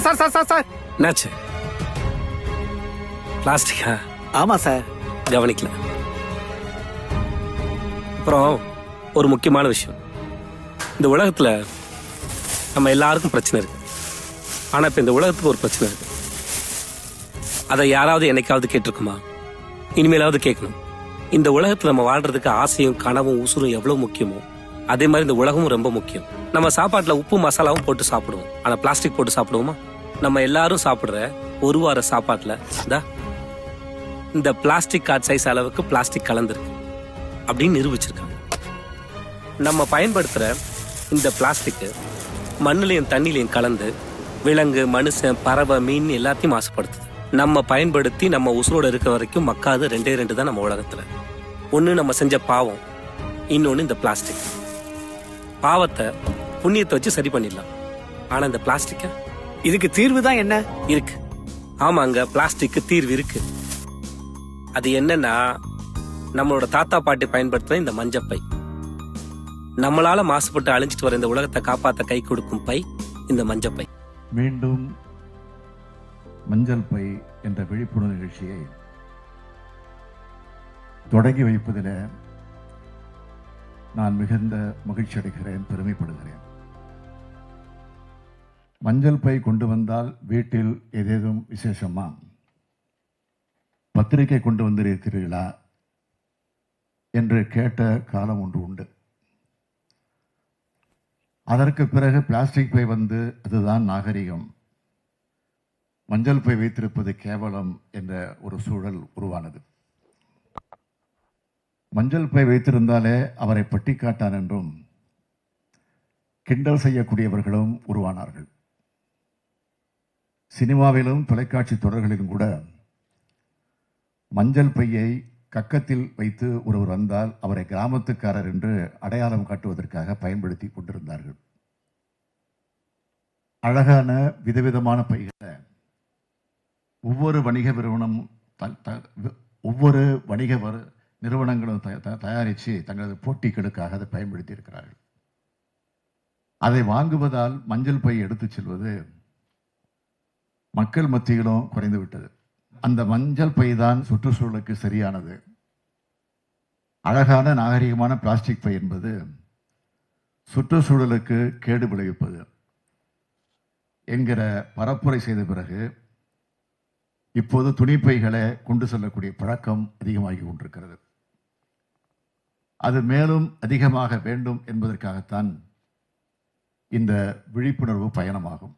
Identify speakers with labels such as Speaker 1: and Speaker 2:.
Speaker 1: Sir sir sir sir sir.
Speaker 2: என்னாச்சு? பிளாஸ்டிக்கா?
Speaker 1: ஆமா சார்.
Speaker 2: கவனிக்கல. அப்புறம் ஒரு முக்கியமான விஷயம். இந்த உலகத்துல நம்ம எல்லாருக்கும் பிரச்சனை இருக்கு. ஆனா இப்ப இந்த உலகத்துக்கு ஒரு பிரச்சனை இருக்கு. அதை யாராவது என்னைக்காவது கேட்டிருக்குமா? இனிமேலாவது கேட்கணும். இந்த உலகத்துல நம்ம வாழ்றதுக்கு ஆசையும் கனவும் உசுரும் எவ்வளவு முக்கியமோ அதே மாதிரி இந்த உலகமும் ரொம்ப முக்கியம். நம்ம சாப்பாட்டில் உப்பு மசாலாவும் போட்டு சாப்பிடுவோம். ஆனால் பிளாஸ்டிக் போட்டு சாப்பிடுவோமா? நம்ம எல்லாரும் சாப்பிட்ற ஒரு வார சாப்பாட்டில் இந்தா இந்த பிளாஸ்டிக் கார்ட் சைஸ் அளவுக்கு பிளாஸ்டிக் கலந்துருக்கு. அப்படின்னு நிரூபிச்சிருக்காங்க. நம்ம பயன்படுத்துகிற இந்த பிளாஸ்டிக்கு மண்ணிலையும் தண்ணிலையும் கலந்து விலங்கு மனுஷன் பறவை மீன் எல்லாத்தையும் மாசுபடுத்துது. நம்ம பயன்படுத்தி நம்ம உசுரோடு இருக்க வரைக்கும் மக்காது ரெண்டே ரெண்டு தான் நம்ம உலகத்தில். ஒன்று நம்ம செஞ்ச பாவம் இன்னொன்று இந்த பிளாஸ்டிக் பாவத்தை புண்ணியத்தை வச்சு சரி பண்ணிடலாம். ஆனா இந்த பிளாஸ்டிக்க?
Speaker 1: இதுக்கு தீர்வு தான் என்ன?
Speaker 2: இருக்கு. ஆமாங்க பிளாஸ்டிக்கு தீர்வு இருக்கு. அது என்னன்னா நம்மளோட தாத்தா பாட்டி பயன்படுத்தின இந்த மஞ்சப்பை நம்மளால மாசுபட்டு அழிஞ்சிட்டு வர இந்த உலகத்தை காப்பாத்த கை கொடுக்கும் பை இந்த மஞ்சப்பை
Speaker 3: மீண்டும் மஞ்சள் பை என்ற விழிப்புணர்வு நிகழ்ச்சியை தொடங்கி வைப்பதில் நான் மிகுந்த மகிழ்ச்சி அடைகிறேன் பெருமைப்படுகிறேன். மஞ்சள் பை கொண்டு வந்தால் வீட்டில் ஏதேதும் விசேஷமா? பத்திரிகை கொண்டு வந்திருக்கிறீர்களா? என்று கேட்ட காலம் ஒன்று உண்டு. அதற்கு பிறகு பிளாஸ்டிக் பை வந்து அதுதான் நாகரிகம். மஞ்சள் பை வைத்திருப்பது கேவலம் என்ற ஒரு சூழல் உருவானது. மஞ்சள் பை வைத்திருந்தாலே அவரை பட்டிக்காட்டான் என்றும் கிண்டல் செய்யக்கூடியவர்களும் உருவானார்கள். சினிமாவிலும் தொலைக்காட்சி தொடர்களிலும் கூட மஞ்சள் பையை கக்கத்தில் வைத்து ஒருவர் வந்தால் அவரை கிராமத்துக்காரர் என்று அடையாளம் காட்டுவதற்காக பயன்படுத்தி கொண்டிருந்தார்கள். அழகான விதவிதமான பைகளை ஒவ்வொரு வணிக நிறுவனம் த- ஒவ்வொரு வணிக வரு- நிறுவனங்களும் த- தயாரித்து தங்களது போட்டிகளுக்காக அதை பயன்படுத்தி இருக்கிறார்கள் அதை வாங்குவதால் மஞ்சள் பை எடுத்துச் செல்வது மக்கள் மத்தியிலும் குறைந்து விட்டது. அந்த மஞ்சள் பை தான் சுற்றுச்சூழலுக்கு சரியானது. அழகான நாகரிகமான பிளாஸ்டிக் பை என்பது சுற்றுச்சூழலுக்கு கேடு விளைவிப்பது. என்கிற பரப்புரை செய்த பிறகு இப்போது துணிப்பைகளை கொண்டு செல்லக்கூடிய பழக்கம் அதிகமாகி கொண்டிருக்கிறது. அது மேலும் அதிகமாக வேண்டும் என்பதற்காகத்தான் இந்த விழிப்புணர்வு பயணமாகும்.